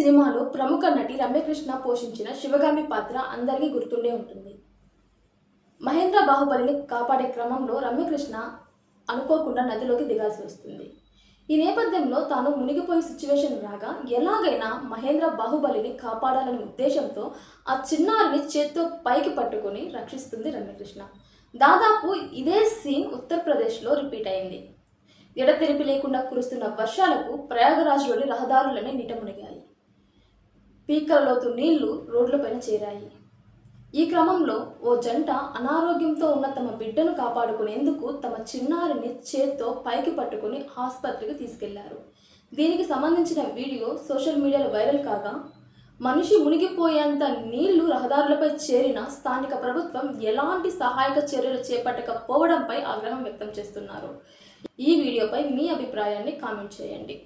సినిమాలో ప్రముఖ నటి రమ్యకృష్ణ పోషించిన శివగామి పాత్ర అందరికీ గుర్తుండే ఉంటుంది. మహేంద్ర బాహుబలిని కాపాడే క్రమంలో రమ్యకృష్ణ అనుకోకుండా నదిలోకి దిగాల్సి వస్తుంది. ఈ నేపథ్యంలో తాను మునిగిపోయే సిచ్యువేషన్ రాగా ఎలాగైనా మహేంద్ర బాహుబలిని కాపాడాలనే ఉద్దేశంతో ఆ చిన్నారిని చేత్తో పైకి పట్టుకొని రక్షిస్తుంది రమ్యకృష్ణ. దాదాపు ఇదే సీన్ ఉత్తరప్రదేశ్లో రిపీట్ అయింది. ఎడతెరిపి లేకుండా కురుస్తున్న వర్షాలకు ప్రయాగరాజ్లోని రహదారులనే నీట మునిగాయి. పీకల లోతు నీళ్ళు రోడ్లపైన చేరాయి. ఈ క్రమంలో ఓ జంట అనారోగ్యంతో ఉన్న తమ బిడ్డను కాపాడుకునేందుకు తమ చిన్నారిని చేత్తో పైకి పట్టుకుని ఆసుపత్రికి తీసుకెళ్ళారు. దీనికి సంబంధించిన వీడియో సోషల్ మీడియాలో వైరల్ కాగా మనిషి మునిగిపోయేంత నీళ్ళు రహదారులపై చేరిన స్థానిక ప్రభుత్వం ఎలాంటి సహాయక చర్యలు చేపట్టకపోవడంపై ఆగ్రహం వ్యక్తం చేస్తున్నారు. ఈ వీడియోపై మీ అభిప్రాయాన్ని కామెంట్ చేయండి.